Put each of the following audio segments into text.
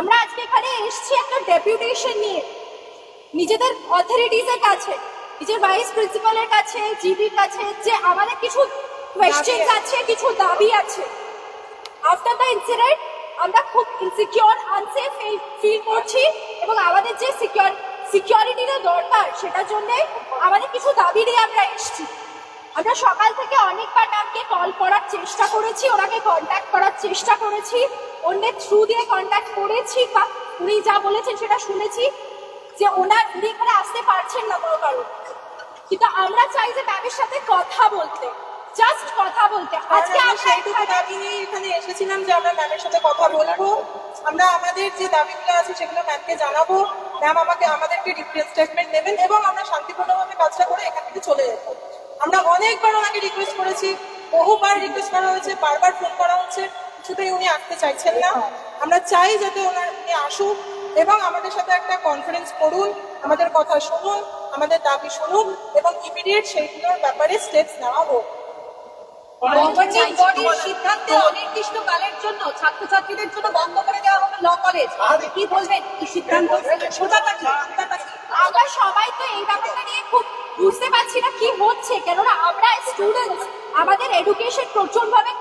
আমরা আজকে এখানে এসেছি একটা ডেপুটেশন নিয়ে। নিজেদের অথরিটিজের কাছে নিজের ভাইস প্রিন্সিপালের কাছে জিবির কাছে যে আমাদের কিছু কোয়েশ্চেন্স আছে কিছু দাবি আছে। আফটার দ্য ইনসিডেন্ট আমরা খুব ইনসিকিউর আনসেফ ফিল করছি এবং আমাদের যে সিকিউর সিকিউরিটিটা দরকার সেটার জন্য আমাদের কিছু দাবি নিয়ে আমরা এসেছি। আমরা সকাল থেকে অনেকবার ম্যামকে কল করার চেষ্টা করেছি ওনাকে কন্ট্যাক্ট করার চেষ্টা করেছি অন্যের থ্রু দিয়ে কন্ট্যাক্ট করেছি বা উনি যা বলেছেন সেটা শুনেছি যে ওনার উনি এখানে আসতে পারছেন না কোনো কারণ। কিন্তু আমরা চাই যে ম্যামের সাথে কথা বলতে জাস্ট কথা বলতে। আজকে আজকে সেইটুকু দাবি নিয়ে এখানে এসেছিলাম যে আমরা ম্যামের সাথে কথা বলব। আমরা আমাদের যে দাবিগুলো আছে সেগুলো ম্যামকে জানাব। ম্যাম আমাকে আমাদেরকে রিপ্রেস স্টেটমেন্ট দেবেন এবং আমরা শান্তিপূর্ণভাবে কাজটা করে এখান থেকে চলে যেত আমরা অনেকবার ওনাকে রিকোয়েস্ট করেছি বহুবার রিকোয়েস্ট করা হয়েছে বারবার ফোন করা হচ্ছে কিছুতেই উনি আসতে চাইছেন না। আমরা চাই যাতে ওনার উনি আসুক এবং আমাদের সাথে একটা কনফারেন্স করুন আমাদের কথা শুনুন আমাদের দাবি শুনুন এবং ইমিডিয়েট সেইগুলোর ব্যাপারে স্টেপস নেওয়া হোক। সিদ্ধান্তে অনির্দিষ্টকালের জন্য ছাত্রছাত্রীদের জন্য বন্ধ করে দেওয়া হবে ল কলেজ। কি বলবেন? সিদ্ধান্ত? কি কি আমরা সবাই তো এই ব্যাপারটা নিয়ে খুব বুঝতে পারছি না কি হচ্ছে কেননা আমরা স্টুডেন্টস আমাদের এডুকেশন প্রচুরভাবে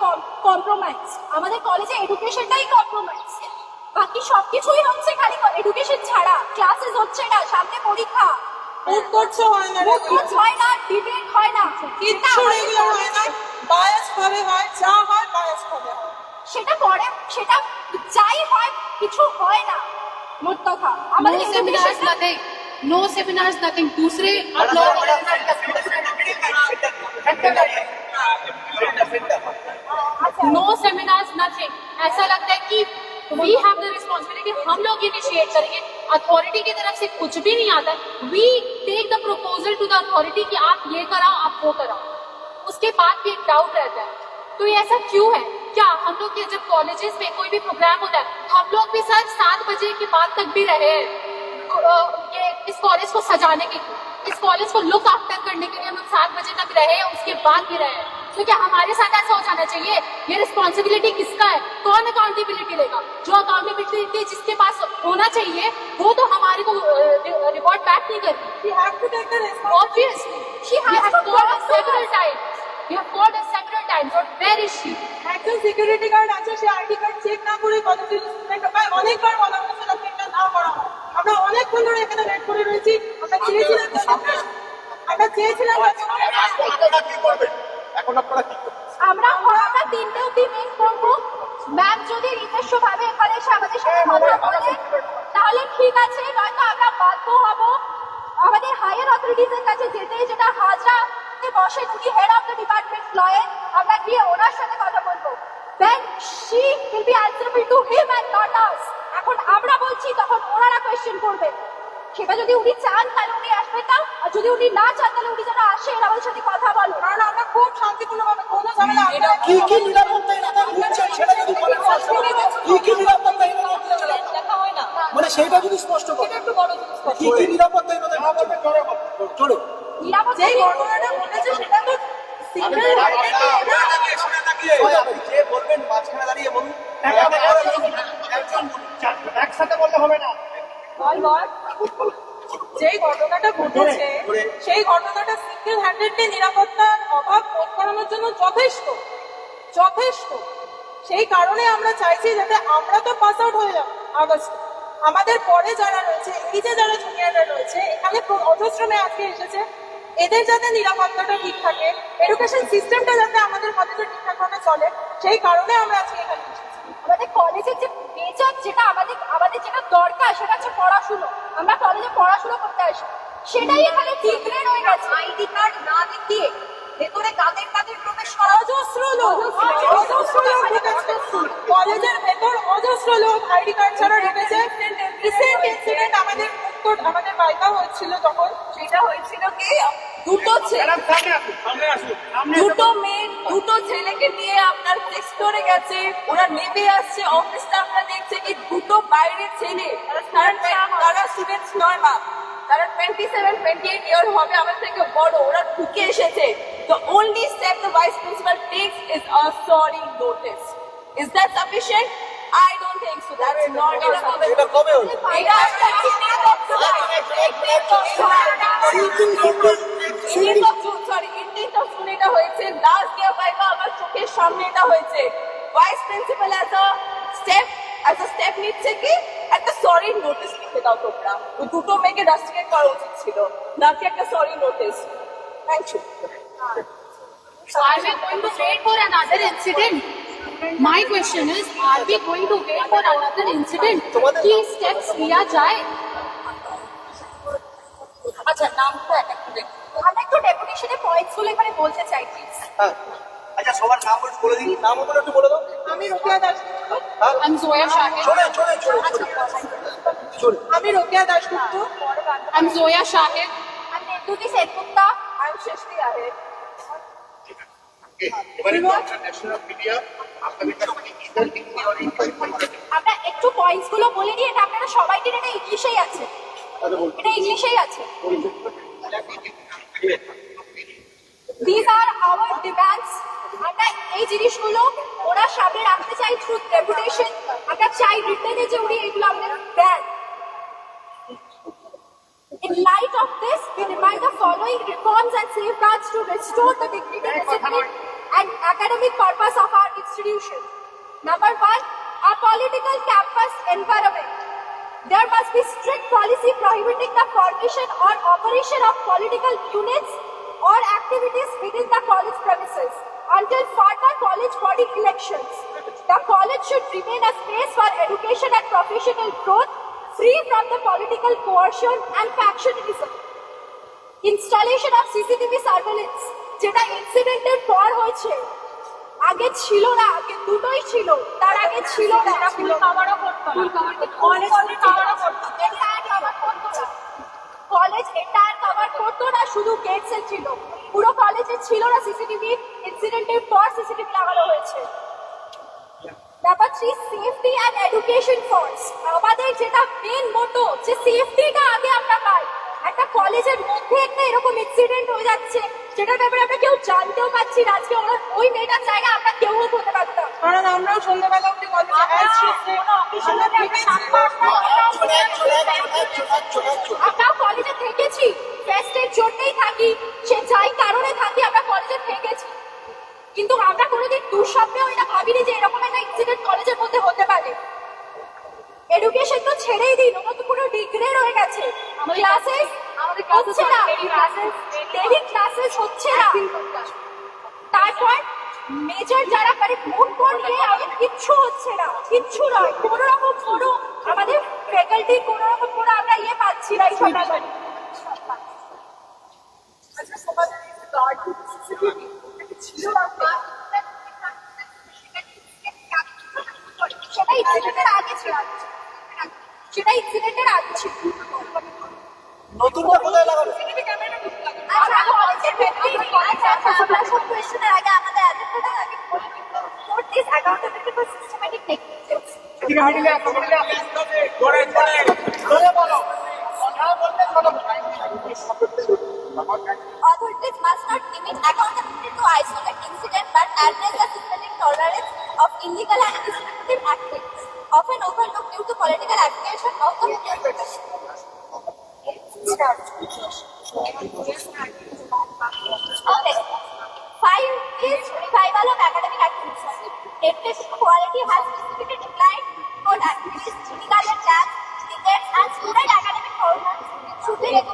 কম্প্রোমাইজ আমাদের কলেজে এডুকেশনটাই কম্প্রোমাইজ বাকি সবকিছুই হচ্ছে খালি এডুকেশন ছাড়া ক্লাসেস হচ্ছে না সামনে পরীক্ষা। হয় না হয় না হয় না। হয় না। ভাবে যা হয় সেটা পরে সেটা যাই হয় কিছু হয় না। মোট কথা। আমাদের नो सेमिनार्स नथिंग दूसरे आप लोग नो सेमिनार्स नथिंग ऐसा लगता है कि वी हैव द रिस्पॉन्सिबिलिटी हम लोग इनिशिएट करेंगे अथॉरिटी की तरफ़ से कुछ भी नहीं आता we take the proposal to the authority कि आप ये कराओ आप वो कराओ उसके बाद भी एक डाउट रहता है तो ये ऐसा क्यों है क्या हम लोग के जब कॉलेजेस में कोई भी प्रोग्राम होता है तो हम लोग भी सर सात बजे के बाद तक भी रहे हैं अ, ये इस कॉलेज को सजाने के लिए इस कॉलेज को लुक आफ्टर करने के लिए हम लोग सात बजे तक रहे हैं उसके बाद भी रहे हैं तो क्या हमारे साथ ऐसा हो जाना चाहिए ये रिस्पॉन्सिबिलिटी किसका है कौन अकाउंटेबिलिटी लेगा जो अकाउंटेबिलिटी जिसके पास होना चाहिए वो तो हमारे को रिपोर्ट बैक नहीं करती You have to take the responsibility. Obviously, she has called us several times. We have called us several times. But where is she? একজন সিকিউরিটি গার্ড আছে সে আইডি কার্ড চেক না করে কলেজের স্টুডেন্ট হয় অনেকবার বলা হয়েছে আমরা অনেকক্ষণ ধরে এখানে ওয়েট করে রয়েছি। আমরা চেয়েছিলাম আমরা চেয়েছিলাম যে- আপনারা কি করবেন? এখন আপনারা কি করবেন? আমরা আমরা তিনটে অব্দি মিট করব। ম্যাম যদি নিজস্ব ভাবে এখানে এসে আমাদের সাথে কথা বলে তাহলে ঠিক আছে নয়তো আমরা বাধ্য হব। আমাদের হায়ার অথরিটিজের কাছে যেতে যেটা হাজরা বসে উনি হেড অফ দ্য ডিপার্টমেন্ট লয়ের আমরা গিয়ে ওনার সাথে কথা বলব। Then she will be answerable to him and not us এখন আমরা বলছি তখন ওনারা কোয়েশ্চেন করবেন সেটা যদি উনি চান তাহলে উনি আসবেন না আর যদি উনি না চান তাহলে উনি যেন আসেন আমাদের সাথে কথা বলো কারণ আমরা খুব শান্তিপূর্ণভাবে কোনো ঝামেলা আপনারা কি কি নিরাপত্তা এনারা দিচ্ছেন সেটা যদি বলেন কি কি নিরাপত্তা এনারা দিচ্ছেন দেখা হয় না মানে সেইটা যদি স্পষ্ট করেন একটু বড় জিনিস কি কি নিরাপত্তা এনাদের দিচ্ছেন জোরে নিরাপত্তা যেই ঘটনাটা ঘটেছে সেটা তো সিঙ্গেল যে বলবেন মাঝখানে দাঁড়িয়ে বলুন একজন একসাথে বললে হবে না। বল বল। যেই ঘটনাটা ঘটেছে সেই ঘটনাটা সিঙ্গেল হ্যান্ডেডলি নিরাপত্তার অভাব বোধ করানোর জন্য যথেষ্ট যথেষ্ট। সেই কারণে আমরা চাইছি যাতে আমরা তো পাস আউট হয়ে যাব আগস্ট। আমাদের পরে যারা রয়েছে এই যে যারা জুনিয়ররা রয়েছে এখানে প্র- অজস্র আজকে এসেছে এদের যাতে নিরাপত্তাটা ঠিক থাকে এডুকেশন সিস্টেমটা যাতে আমাদের কলেজে ঠিকঠাকভাবে চলে সেই কারণে আমরা আজকে এখানে এসেছি। আমাদের কলেজের যে মেজর যেটা আমাদের আমাদের যেটা দরকার সেটা হচ্ছে পড়াশুনো। আমরা কলেজে পড়াশুনো করতে আসি। সেটাই এখানে ঠিক রয়ে গেছে। আইডি কার্ড না দেখিয়ে ভেতরে কাদের কাদের প্রবেশ করা। অজস্র লোক। অজস্র লোক। কলেজের ভেতর অজস্র লোক আইডি কার্ড ছাড়া ঢুকেছে। রিসেন্ট ইনসিডেন্ট আমাদের আমাদের বাইকা হচ্ছিল যখন। সেটা হয়েছিল কি? দুটো দুটো মেয়ে দুটো ছেলেকে নিয়ে আপনার করে গেছে। ওরা নেমে আসছে অফিসটা আমরা দেখছি কি দুটো বাইরের ছেলে। তারা স্টুডেন্টস নয় মা। তারা twenty seven twenty eight year হবে আমার থেকে বড়। ওরা ঢুকে এসেছে। The only step the vice principal takes is a sorry notice is that sufficient? I don't think so. That's not এটা কবে হলো? এটা একটা eighth of July. Eighteenth of July. Eighteenth of June, sorry, eighteenth of June এটা হয়েছে। Last year viva আমার চোখের সামনে এটা হয়েছে। Vice principal as a step, as a step নিচ্ছে কি একটা সরি নোটিস লিখে দাও তোমরা ওই দুটো মেয়েকে রাস্টিকেট করা উচিত ছিল নাকি একটা sorry notice thank you So are we going to wait for another incident? My question is, are we going to wait for another incident? कि steps लिया जाए আচ্ছা নামটা এক একটু দেখি আমরা একটু ডেপুটেশনের পয়েন্টসগুলো এখানে বলতে চাই প্লিজ হ্যাঁ। আচ্ছা সবার নাম বলে দিই নাম বলে একটু বলে দাও। আমি রোকেয়া দাস। হ্যাঁ। I'm Zoya চলে চলে চলে চলে আমি Rokeya Dasgupta I'm Zoya Shahid. আমি নেতুতি সেনগুপ্তা। আমি সৃষ্টি আহে। এবারে ন্যাশনাল মিডিয়া আপনাদের কাছে আমরা একটু পয়েন্টসগুলো বলে দিই এটা আপনারা সবাই দিন এটা ইংলিশেই আছে। এটা ইংলিশেই আছে। দিস আর আওয়ার ডিমান্ডস আমরা এই জিনিসগুলো ওরা সামনে রাখতে চাই থ্রু ডেপুটেশন আমরা চাই রিটেনে যে উনি এগুলো আমাদের দেন In light of this, we demand the following reforms and safeguards to restore the dignity, discipline, and academic purpose of our institution. Number one, a political campus environment. There must be strict policy prohibiting the formation or operation of political units or activities within the college premises until further college body elections. The college should remain a space for education and professional growth, free from the political coercion and factionalism. Installation of CCTV surveillance যেটা ইনসিডেন্টের পর হয়েছে আগে ছিল না আগে দুটোই ছিল তার আগে ছিল না। ছিল কাভারও করতো কলেজ কাভার করতো এন্টায়ার কাভার করতো না। কলেজ কাভার করতো না শুধু গেটসে ছিল। পুরো কলেজে ছিল না সিসিটিভি ইনসিডেন্টের পর সিসিটিভি লাগানো হয়েছে। Number three safety and education first আমাদের যেটা মেন মোটো যে সেফটিটা আগে আমরা পাই। একটা কলেজের মধ্যে একটা এরকম ইনসিডেন্ট হয়ে যাচ্ছে যেটা ব্যাপারে আমরা কেউ জানতেও পারছি না আজকে ওরা ওই মেয়েটার জায়গায় আমরা কেউ হতে পারতাম কারণ আমরাও সন্ধ্যাবেলা অব্দি কলেজে আসছি আমরা আমরাও কলেজে থেকেছি ফেস্টের জন্যই থাকি সে যাই কারণে থাকি আমরা কলেজে থেকেছি কিন্তু আমরা কোনোদিন দুঃস্বপ্নেও এটা ভাবিনি যে এরকম একটা ইনসিডেন্ট কলেজের মধ্যে হতে পারে এডুকেশন তো ছেড়েই দিন ওটা তো পুরো ডিগ্রেড হয়ে গেছে ক্লাসেস আমাদের classes, ডেলি ক্লাসেস হচ্ছে না। তারপর মেজর যারা মানে কোন কোন নিয়ে আমাদের কিচ্ছু হচ্ছে না কিচ্ছু নয়। কোনো রকম কোনো আমাদের ফ্যাকাল্টি কোনো রকম কোনো আমরা ইয়ে পাচ্ছি না এই সকালে সেটা ইনসিডেন্টের আগে ছিল। সেটা ইনসিডেন্টের আগে ছিল। নতুনটা কোথায় লাগানো? আচ্ছা আচ্ছা and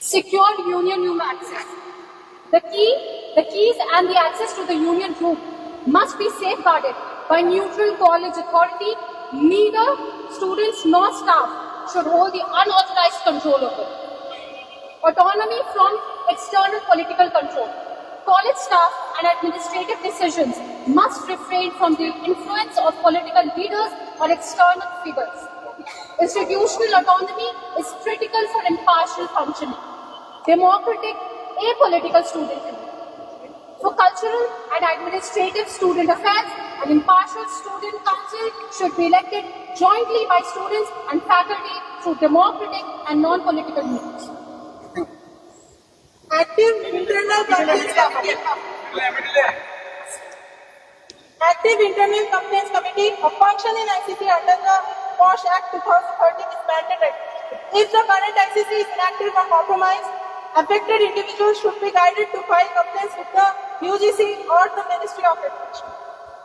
secure union room access. The key, the keys and the access to the union room must be safeguarded by neutral college authority. Neither students nor staff should hold the unauthorized control of it. Autonomy from external political control. College staff and administrative decisions must refrain from the influence of political leaders or external figures. Institutional autonomy is critical for impartial functioning. Democratic, apolitical student. For cultural and administrative student affairs, an impartial student council should be elected jointly by students and faculty through democratic and non-political means. Active internal complaints committee. Active internal complaints committee, a function in ICC under the POSH Act 2013 is mandatory. If the current ICC is inactive or compromised, affected individuals should be guided to file complaints with the UGC or the Ministry of Education.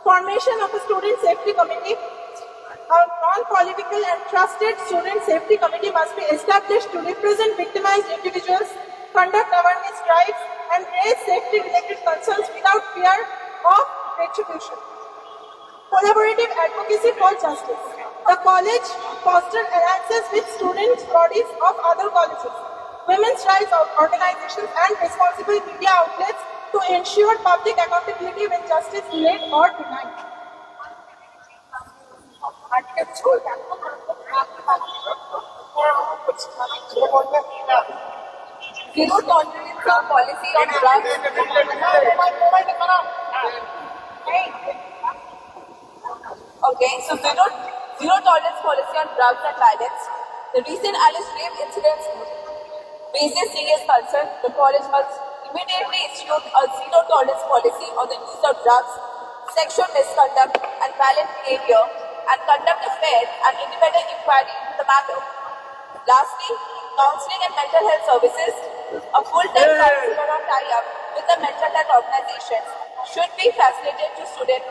Formation of a student safety committee. A non-political and trusted student safety committee must be established to represent victimized individuals, conduct awareness drives, and raise safety-related concerns without fear of retribution. Collaborative advocacy for justice. The college foster alliances with student bodies of other colleges, women's rights organizations, and responsible media outlets to ensure public accountability when justice delayed or denied. Zero tolerance of policy on drugs. Oh, okay, so zero, zero tolerance policy on drugs and violence. The recent Alice rape incidents raises serious concern. The college must immediately institute a zero tolerance policy on the use of drugs, sexual misconduct, and violent behavior, and conduct a fair and independent inquiry into the matter. Lastly, counseling and mental health services, a full-time counselor or tie-up with the mental health organizations should be facilitated to students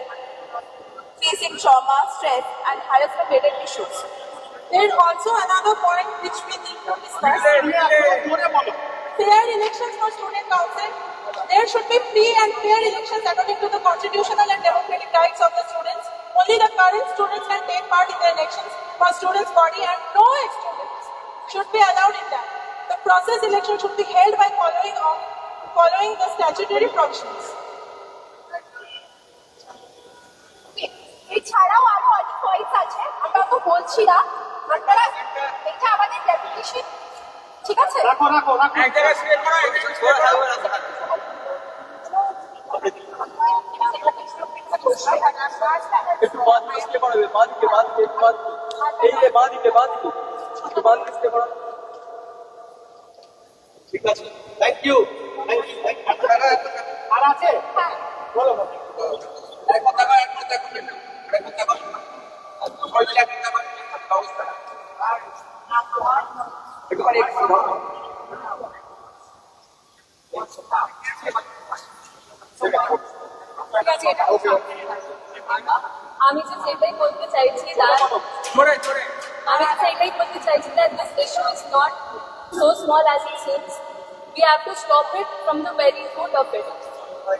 facing trauma, stress, and harassment-related issues. There is also another point which we need to discuss. Fair elections for student council. There should be free and fair elections according to the constitutional and democratic rights of the students. Only the current students can take part in the elections for students' body and no ex-students should be allowed in that. Process election should be held by following of, following the statutory provisions. এছাড়াও আরও অনেক points আছে আমরা তো বলছি না। আপনারা এটা আমাদের ডেপুটেশন ঠিক আছে? একটু বাদ দিয়ে স্টে বাড়াবে বাদ দিকে বাদ দিকে একটু বাদ দিকে। এই যে বাদ দিকে বাদ দিকে। একটু বাদ স্টে বাড়াবে ঠিক আছে থ্যাংক ইউ থ্যাংক ইউ আর আছে বলো বলো এক কথা কয়, এক কথা কয়, এক কথা কয়। আর তো সবাই মিলে এক কথা কয়, ব্যবস্থা। একটুখানি একটু ধরো। ওকে, ওকে। আমি যে সেটাই বলতে চাইছি that জোরে, জোরে। আমি just এটাই বলতে চাইছি that this issue is not so small as it seems. We have to stop it from the very root of it.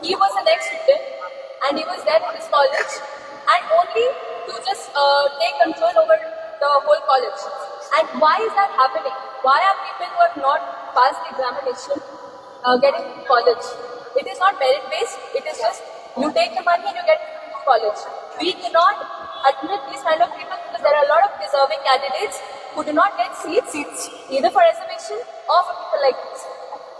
He was an ex-student and he was there in this college and only to just uh, take control over the whole college. And why is that happening? Why are people who have not passed the examination uh, getting into college? It is not merit-based. It is just you take the money and you get into college. We cannot admit these kind of people because there are a lot of deserving candidates who do not get seats either for reservation or for people like this.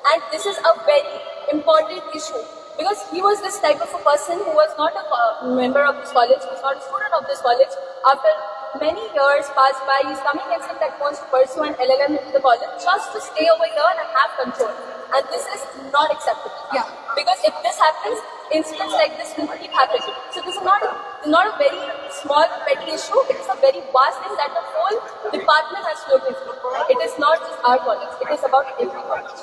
And this is a very important issue because he was this type of a person who was not a uh, member of this college, he was not a student of this college. After many years passed by, he's coming and saying that he wants to pursue an LLM into the college just to stay over here and have control. And this is not acceptable. Yeah. Because if this happens, incidents like this will keep happening. So this is not a, not a very small petty issue. It is a very vast thing that the whole department has to look into. It is not just our college. It is about every college.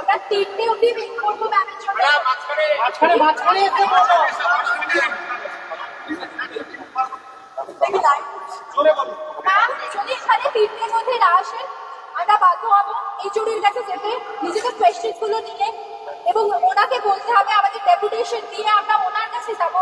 আমরা তিনটে অব্দি wait করবো ম্যামের জন্য মাঝখানে মাঝখানে একটু বসো, অসুবিধা নেই। জোরে বলো। ম্যাম যদি এখানে তিনটের মধ্যে না আসেন আমরা বাধ্য হব এইচওডির কাছে যেতে। নিজেদের কোয়েশ্চেনগুলো নিয়ে এবং ওনাকে বলতে হবে, আমাদের ডেপুটেশন দিয়ে আমরা ওনার কাছে যাব।